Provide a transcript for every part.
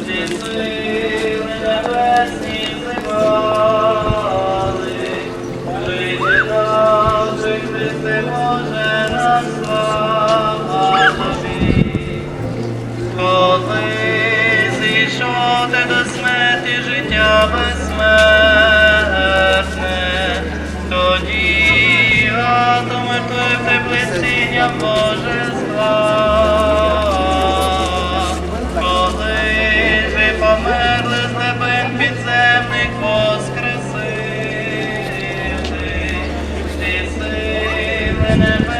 всі сили небесні зливали, жити наших Христе Боже наш слава Тобі. Коли зійшов ти до смерті життя безсмертне, тоді мертвих теплиціння божества. Коли сили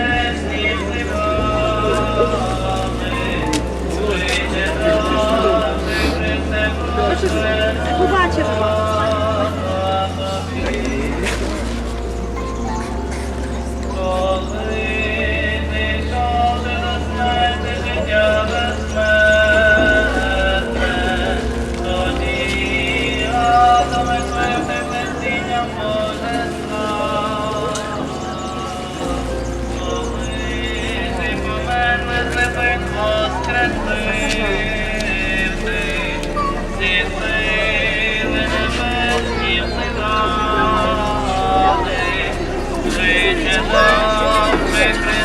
добре,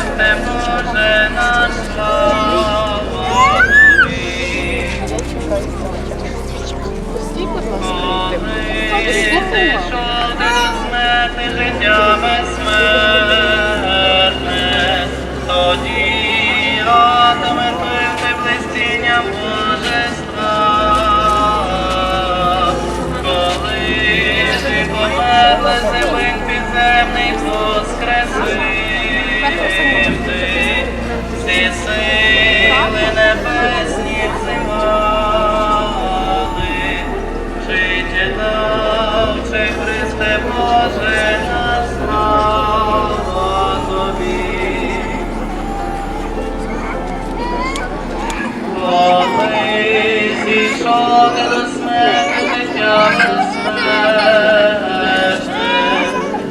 до смерти життя безсмертне,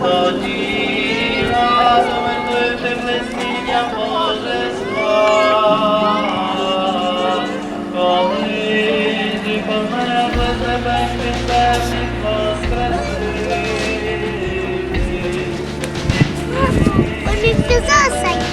тоді разом ти близніння божества. Коли ти померла тебе підземних воскресив. Політизація. І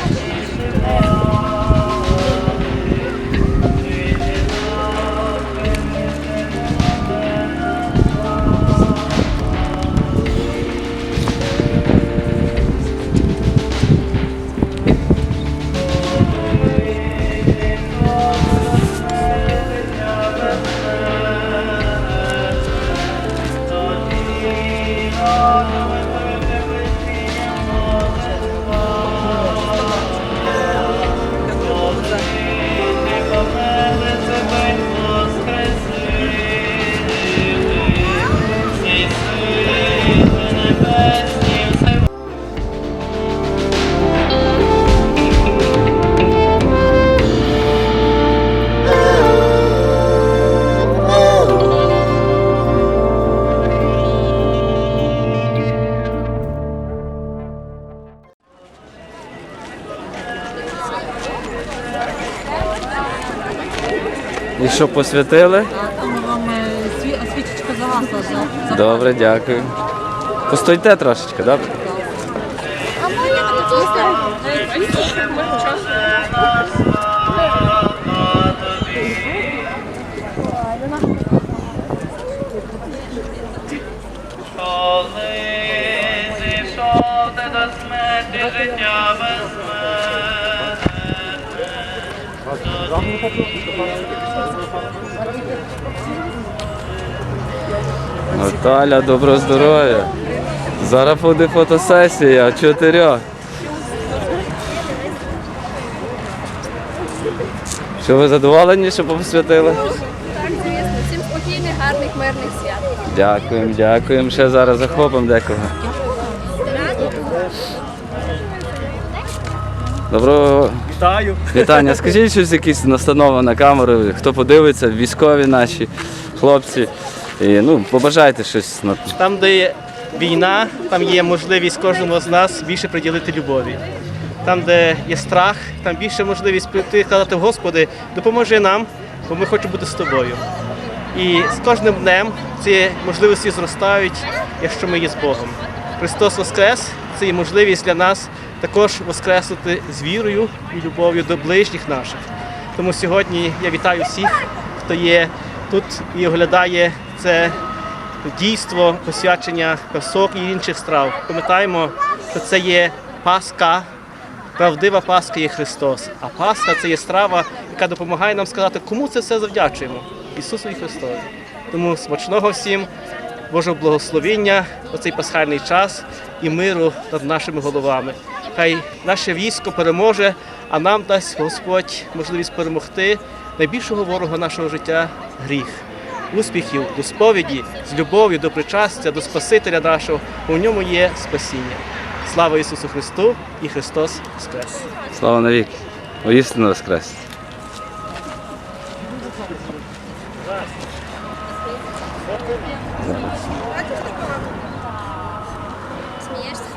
що посвятили? Свічечка за- Добре, дякую. Постойте трошечки, добре? А ми як не. Коли зійшов ти до смерті життя Наталя, доброго здоров'я. Зараз буде фотосесія чотирьох. Що ви задоволені, що посвятили? Так, звісно, всім спокійних, гарних, мирних свят. Дякуємо, дякуємо. Ще зараз захопимо декого. Доброго Вітаю. вітання. Скажіть щось якісь настанови на камеру, хто подивиться, військові наші хлопці. І, ну, побажайте щось Там, де є війна, там є можливість кожному з нас більше приділити любові. Там, де є страх, там більше можливість прийти і сказати, Господи, допоможи нам бо ми хочемо бути з тобою. І з кожним днем ці можливості зростають, якщо ми є з Богом. Христос Воскрес це є можливість для нас також воскреснути з вірою і любов'ю до ближніх наших. Тому сьогодні я вітаю всіх, хто є тут і оглядає це дійство посвячення пасок і інших страв. Пам'ятаємо, що це є Пасха, правдива Пасха є Христос. А Пасха це є страва, яка допомагає нам сказати, кому це все завдячуємо. Ісусу і Христові. Тому смачного всім, Божого благословіння у цей пасхальний час і миру над нашими головами. Хай наше військо переможе, а нам дасть Господь можливість перемогти найбільшого ворога нашого життя гріх. Успіхів до сповіді, з любов'ю до причастя, до Спасителя нашого, бо в ньому є спасіння. Слава Ісусу Христу і Христос Воскрес! Слава навіки. Воістину воскрес. Смієшся?